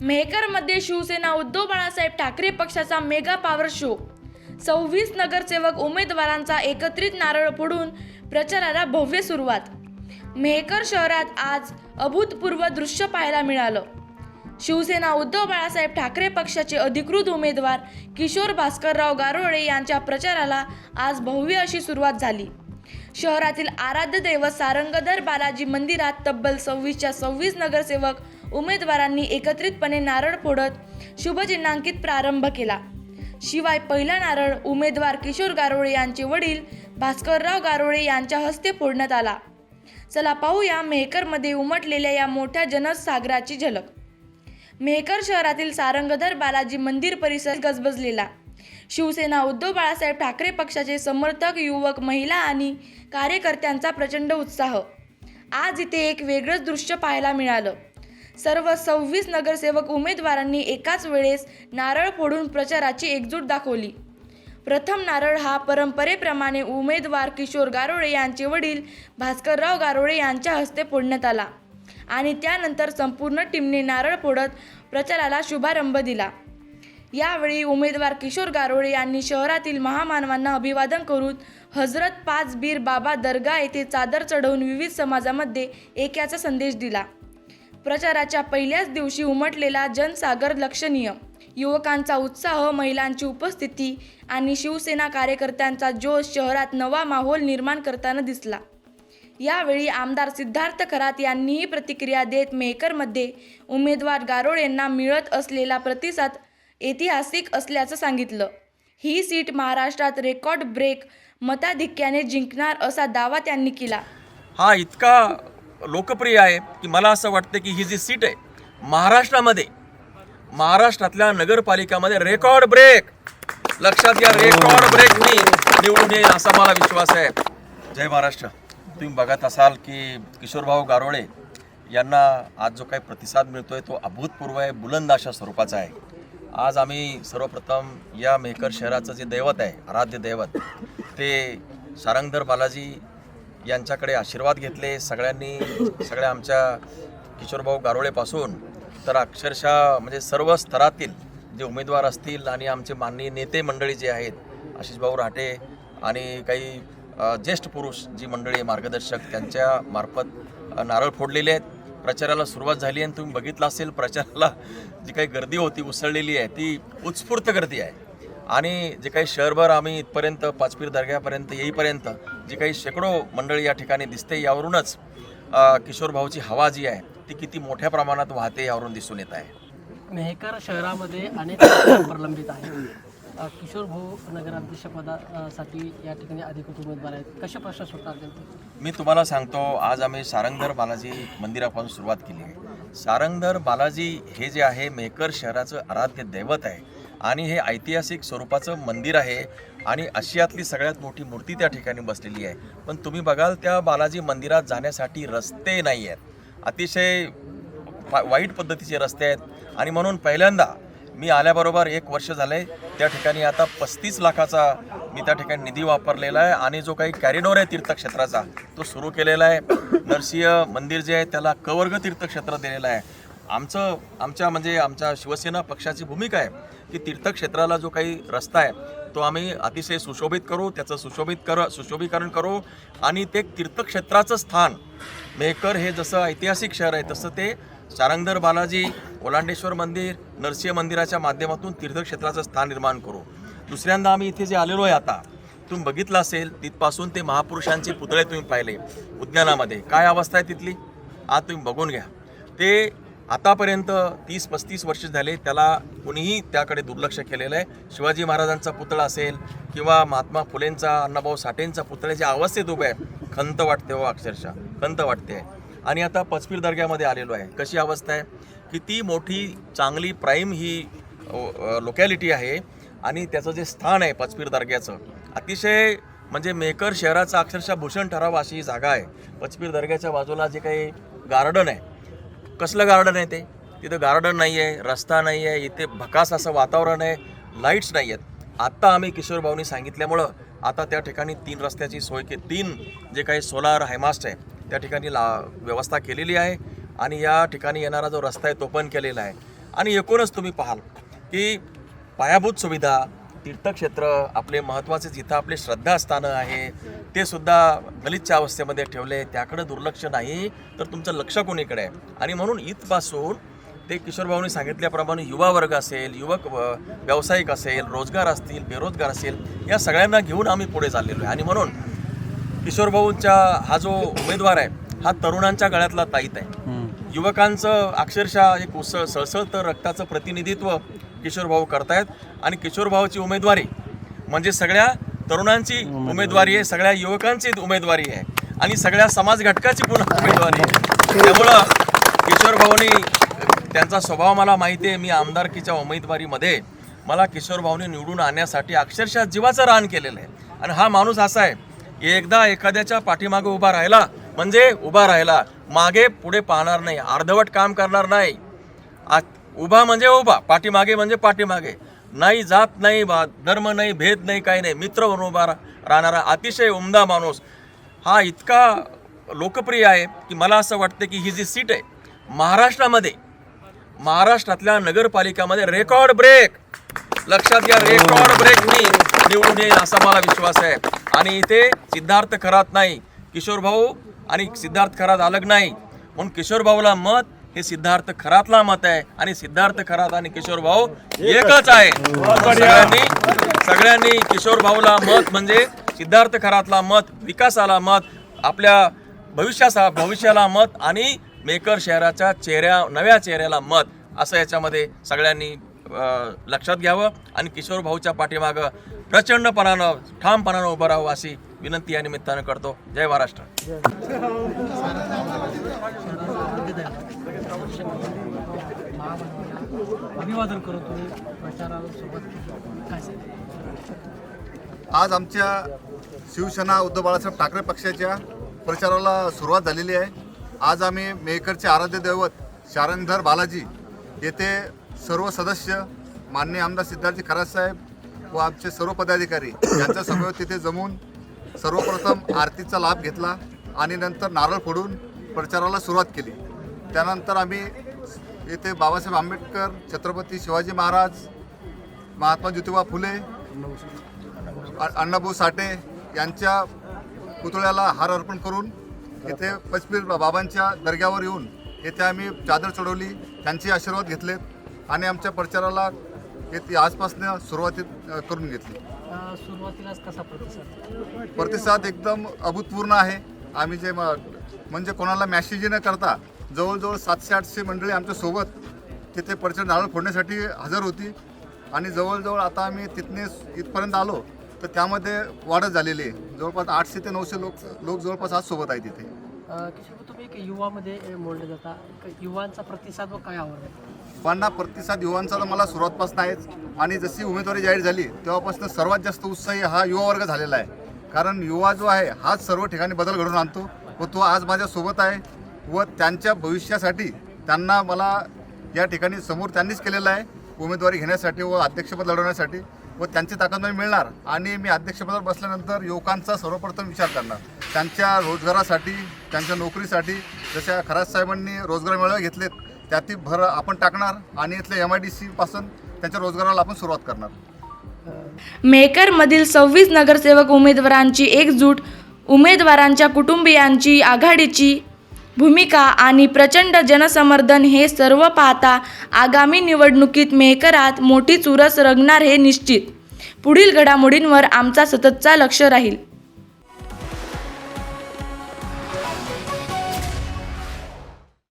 मेहकरमध्ये शिवसेना उद्धव बाळासाहेब ठाकरे पक्षाचा mega power show सव्वीस नगरसेवक उमेदवारांचा एकत्रित नारळ फोडून प्रचाराला भव्य सुरुवात. मेहकर शहरात आज अभूतपूर्व दृश्य पाहायला मिळालं. शिवसेना उद्धव बाळासाहेब ठाकरे पक्षाचे अधिकृत उमेदवार किशोर भास्करराव गारोळे यांच्या प्रचाराला आज भव्य अशी सुरुवात झाली. शहरातील आराध्य दैवत सारंगधर बालाजी मंदिरात तब्बल सव्वीसच्या सव्वीस नगरसेवक उमेदवारांनी एकत्रितपणे नारळ फोडत शुभचिन्हांकित प्रारंभ केला. शिवाय पहिला नारळ उमेदवार किशोर गारोळे यांचे वडील भास्करराव गारोळे यांच्या हस्ते फोडण्यात आला. चला पाहूया मेहकरमध्ये उमटलेल्या या मोठ्या जनसागराची झलक. मेहकर शहरातील सारंगधर बालाजी मंदिर परिसर गजबजलेला. शिवसेना उद्धव बाळासाहेब ठाकरे पक्षाचे समर्थक युवक महिला आणि कार्यकर्त्यांचा प्रचंड उत्साह. आज इथे एक वेगळंच दृश्य पाहायला मिळालं. सर्व सव्वीस नगरसेवक उमेदवारांनी एकाच वेळेस नारळ फोडून प्रचाराची एकजूट दाखवली. प्रथम नारळ हा परंपरेप्रमाणे उमेदवार किशोर गारोळे यांचे वडील भास्करराव गारोळे यांच्या हस्ते फोडण्यात आला. आणि त्यानंतर संपूर्ण टीमने नारळ फोडत प्रचाराला शुभारंभ दिला. यावेळी उमेदवार किशोर गारोळे यांनी शहरातील महामानवांना अभिवादन करून हजरत पाच बीर बाबा दर्गा येथे चादर चढवून विविध समाजामध्ये एक्याचा संदेश दिला. प्रचाराच्या पहिल्याच दिवशी उमटलेला जनसागर लक्षणीय. युवकांचा उत्साह महिलांची उपस्थिती आणि शिवसेना कार्यकर्त्यांचा जोश शहरात नवा माहोल निर्माण करताना दिसला. यावेळी आमदार सिद्धार्थ खरात यांनीही प्रतिक्रिया देत मेकरमध्ये उमेदवार गारोळेंना मिळत असलेला प्रतिसाद ऐतिहासिक असल्याचं सांगितलं. ही सीट महाराष्ट्रात रेकॉर्ड ब्रेक मताधिक्याने जिंकणार असा दावा त्यांनी केला. हा इतका लोकप्रिय आहे की मला असं वाटतं की ही जी सीट आहे महाराष्ट्रामध्ये महाराष्ट्रातल्या नगरपालिकामध्ये रेकॉर्ड ब्रेक. लक्षात घ्या रेकॉर्ड ब्रेकनी निवडून येईल असा मला विश्वास आहे. जय महाराष्ट्र. तुम्ही बघत असाल की किशोरभाऊ गारोळे यांना आज जो काही प्रतिसाद मिळतो आहे तो अभूतपूर्व आहे बुलंद अशा स्वरूपाचा आहे. आज आम्ही सर्वप्रथम या मेहकर शहराचं जे दैवत आहे आराध्य दैवत ते सारंगधर बालाजी यांच्याकडे आशीर्वाद घेतले. सगळ्यांनी सगळ्या आमच्या किशोरभाऊ गारोळेपासून तर अक्षरशः म्हणजे सर्व स्तरातील जे उमेदवार असतील आणि आमचे माननीय नेते मंडळी जे आहेत आशिषभाऊ राहटे आणि काही ज्येष्ठ पुरुष जी मंडळी आहे, मार्गदर्शक त्यांच्या मार्फत नारळ फोडलेले आहेत. प्रचाराला सुरुवात झाली आणि तुम्ही बघितलं असेल प्रचाराला जी काही गर्दी होती उसळलेली आहे ती उत्स्फूर्त गर्दी आहे. आणि जे काही शहरभर आम्ही इथपर्यंत पाचपीर दर्ग्यापर्यंत येईपर्यंत जी काही शेकडो मंडळी या ठिकाणी दिसते यावरूनच किशोरभाऊची किशोर भाऊची हवा जी आहे ती किती मोठ्या प्रमाणात वाहते यावरून दिसून येत आहे. मेहकर शहरामध्ये अनेक प्रलंबित आहेत. किशोर भाऊ नगराध्यक्षपदासाठी या ठिकाणी अधिकृत उमेदवार आहेत. कसे प्रश्न सुटतात त्यांचे मी तुम्हाला सांगतो आज आम्ही सारंगधर बालाजी मंदिरापासून सुरुवात केली आहे. सारंगधर बालाजी हे जे आहे मेकर शहराचं आराध्य दैवत आहे आणि हे ऐतिहासिक स्वरूपाचं मंदिर आहे आणि आशियातली सगळ्यात मोठी मूर्ती त्या ठिकाणी बसलेली आहे. पण तुम्ही बघाल त्या बालाजी मंदिरात जाण्यासाठी रस्ते नाही आहेत. अतिशय वाईट पद्धतीचे रस्ते आहेत आणि म्हणून पहिल्यांदा मी आल्याबरोबर एक वर्ष झाले त्या ठिकाणी आता पस्तीस लाखाचा मी त्या ठिकाणी निधी वापरलेला आहे आणि जो काही कॅरिडोर आहे तीर्थक्षेत्राचा तो सुरू केलेला आहे. नरसिंह मंदिर जे आहे त्याला कवर्ग तीर्थक्षेत्र दिलेलं आहे. आमचं आमच्या म्हणजे आमच्या शिवसेना पक्षाची भूमिका आहे की तीर्थक्षेत्राला जो काही रस्ता आहे तो आम्ही अतिशय सुशोभित करू त्याचं सुशोभित कर सुशोभीकरण करू आणि ते तीर्थक्षेत्राचं स्थान मेहकर हे जसं ऐतिहासिक शहर आहे तसं ते सारंगधर बालाजी ओलांडेश्वर मंदिर नरसिंह मंदिराच्या माध्यमातून तीर्थक्षेत्राचं स्थान निर्माण करू. दुसऱ्यांदा आम्ही इथे जे आलेलो आहे आता तुम्ही बघितलं असेल तिथपासून ते महापुरुषांचे पुतळे तुम्ही पाहिले उद्यानामध्ये. काय अवस्था आहे तिथली? आज तुम्ही बघून घ्या. ते आतापर्यंत तीस पस्तीस वर्ष झाले त्याला कुणीही त्याकडे दुर्लक्ष केलेलं आहे. शिवाजी महाराजांचा पुतळा असेल किंवा महात्मा फुलेंचा अण्णाभाऊ साठेंचा पुतळ्याच्या अवस्थेत उभे आहे खंत वाटते हो अक्षरशः खंत वाटते. आहे आणि आता पचपीर दर्ग्यामध्ये आलेलो आहे. कशी अवस्था आहे? किती मोठी चांगली प्राईम ही लोकॅलिटी आहे. आणि त्याचं जे स्थान आहे पचपीर दर्ग्याचं अतिशय म्हणजे मेकर शहराचं अक्षरशः भूषण ठराव अशी ही जागा आहे. पचपीर दर्ग्याच्या बाजूला जे काही गार्डन आहे कसलं गार्डन आहे ते? तिथं गार्डन नाही आहे रस्ता नाही आहे इथे भकास असं वातावरण आहे लाईट्स नाही आहेत आत्ता आम्ही किशोर भाऊनी सांगितल्यामुळं आता त्या ठिकाणी तीन रस्त्याची सोय के तीन जे काही सोलार हायमास्ट आहे त्या ठिकाणी ला व्यवस्था केलेली आहे आणि या ठिकाणी येणारा जो रस्ता आहे तो पण केलेला आहे. आणि एकूणच तुम्ही पाहाल की पायाभूत सुविधा तीर्थक्षेत्र आपले महत्त्वाचे जिथं आपले श्रद्धास्थानं आहे ते सुद्धा गलितच्या अवस्थेमध्ये ठेवले त्याकडे दुर्लक्ष नाही तर तुमचं लक्ष कोणीकडे आहे? आणि म्हणून इथपासून ते किशोर सांगितल्याप्रमाणे युवा वर्ग असेल युवक व्यावसायिक असेल रोजगार असतील बेरोजगार असेल या सगळ्यांना घेऊन आम्ही पुढे चाललेलो आहे. आणि म्हणून किशोर भाऊंच्या हा जो उमेदवार आहे हा तरुणांच्या गळ्यातला ताईत आहे. युवकांचं अक्षरशः एक उसळ सळसळतं रक्ताचं प्रतिनिधित्व किशोर भाऊ करतायत. आणि किशोर भाऊची उमेदवारी म्हणजे सगळ्या तरुणांची उमेदवारी. आहे सगळ्या युवकांची उमेदवारी आहे. आणि सगळ्या समाज घटकाची पुन्हा उमेदवारी आहे. त्यामुळं किशोर भाऊनी त्यांचा स्वभाव मला माहिती आहे. मी आमदारकीच्या उमेदवारीमध्ये मला किशोर भाऊनी निवडून आणण्यासाठी अक्षरशः जीवाचं रान केलेलं आहे. आणि हा माणूस असा आहे एकदा एखाद्याच्या पाठीमागे उभा राहिला म्हणजे उभा राहिला मागे पुढे पाहणार नाही अर्धवट काम करणार नाही. आ- उभा म्हणजे उभा पाठीमागे म्हणजे पाठीमागे. नाही जात नाही बा धर्म नाही भेद नाही काही नाही. मित्र म्हणून उभा रा- राहणारा अतिशय उमदा माणूस. हा इतका लोकप्रिय आहे की मला असं वाटतं की ही जी सीट आहे महाराष्ट्रामध्ये महाराष्ट्रातल्या नगरपालिकामध्ये रेकॉर्ड ब्रेक. लक्षात घ्या रेकॉर्ड ब्रेक मी निवडून येईल असा मला विश्वास आहे. आणि इथे सिद्धार्थ खरात नाही किशोर भाऊ आणि सिद्धार्थ खरात अलग नाही. म्हणून किशोर भाऊला मत हे सिद्धार्थ खरातला मत आहे आणि सिद्धार्थ खरात आणि किशोर भाऊ एकच आहे. सगळ्यांनी सगळ्यांनी किशोर भाऊला मत म्हणजे सिद्धार्थ खरातला मत विकासाला मत आपल्या भविष्यासा भविष्याला मत आणि मेकर शहराच्या चेहऱ्या नव्या चेहऱ्याला मत असं याच्यामध्ये सगळ्यांनी लक्षात घ्यावं आणि किशोर भाऊच्या पाठीमागं प्रचंडपणानं ठामपणानं उभं राहावं अशी विनंती या निमित्तानं करतो. जय महाराष्ट्र. अभिवादन सांगाल आज आमच्या शिवसेना उद्धव बाळासाहेब ठाकरे पक्षाच्या प्रचाराला सुरुवात झालेली आहे. आज आम्ही मेहकरचे आराध्य दैवत शारंगधर बालाजी येथे सर्व सदस्य मान्य आमदार सिद्धार्थजी खरातसाहेब व आमचे सर्व पदाधिकारी यांचा समवेत तिथे जमून सर्वप्रथम आरतीचा लाभ घेतला आणि नंतर नारळ फोडून प्रचाराला सुरुवात केली. त्यानंतर आम्ही येथे बाबासाहेब आंबेडकर छत्रपती शिवाजी महाराज महात्मा ज्योतिबा फुले अण्णाभाऊ साठे यांच्या पुतळ्याला हार अर्पण करून येथे पचपीर बाबांच्या दर्ग्यावर येऊन येथे आम्ही चादर चढवली. त्यांचे आशीर्वाद घेतलेत. आणि आमच्या प्रचाराला येथे आजपासून सुरुवातीत करून घेतली. सुरुवातीलाच कसा प्रतिसाद? प्रतिसाद एकदम अभूतपूर्ण आहे. आम्ही जे म्हणजे कोणाला मॅसेज न करता जवळजवळ सातशे आठशे मंडळी आमच्यासोबत तिथे प्रचार नारळ फोडण्यासाठी हजर होती. आणि जवळजवळ आता आम्ही तिथने इथपर्यंत आलो तर त्यामध्ये वाढच झालेली आहे. जवळपास आठशे ते नऊशे लोक लोक जवळपास आज सोबत आहे तिथे तुम्ही युवामध्ये मोडले जाता. युवांचा प्रतिसाद व काय आवडला पण प्रतिसाद युवांचा तर मला सुरुवातपासून आहेच. आणि जशी उमेदवारी जाहीर झाली तेव्हापासून सर्वात जास्त उत्साही हा युवा वर्ग झालेला आहे. कारण युवा जो आहे हाच सर्व ठिकाणी बदल घडून आणतो व तो आज माझ्यासोबत आहे व त्यांच्या भविष्यासाठी त्यांना मला या ठिकाणी समोर त्यांनीच केलेलं आहे उमेदवारी घेण्यासाठी व अध्यक्षपद लढवण्यासाठी. व त्यांची ताकद मला मिळणार आणि मी अध्यक्षपदावर बसल्यानंतर युवकांचा सर्वप्रथम विचार करणार. त्यांच्या रोजगारासाठी त्यांच्या नोकरीसाठी जशा खराज साहेबांनी रोजगार मेळावे घेतलेत त्यातील भर आपण टाकणार आणि इथल्या एम आय डी सीपासून त्यांच्या रोजगाराला आपण सुरुवात करणार. मेकरमधील सव्वीस नगरसेवक उमेदवारांची एकजूट उमेदवारांच्या कुटुंबियांची आघाडीची भूमिका आणि प्रचंड जनसमर्थन हे सर्व पाहता आगामी निवडणुकीत मेहकरात मोठी चुरस रंगणार हे निश्चित. पुढील घडामोडींवर आमचा सततचा लक्ष राहील.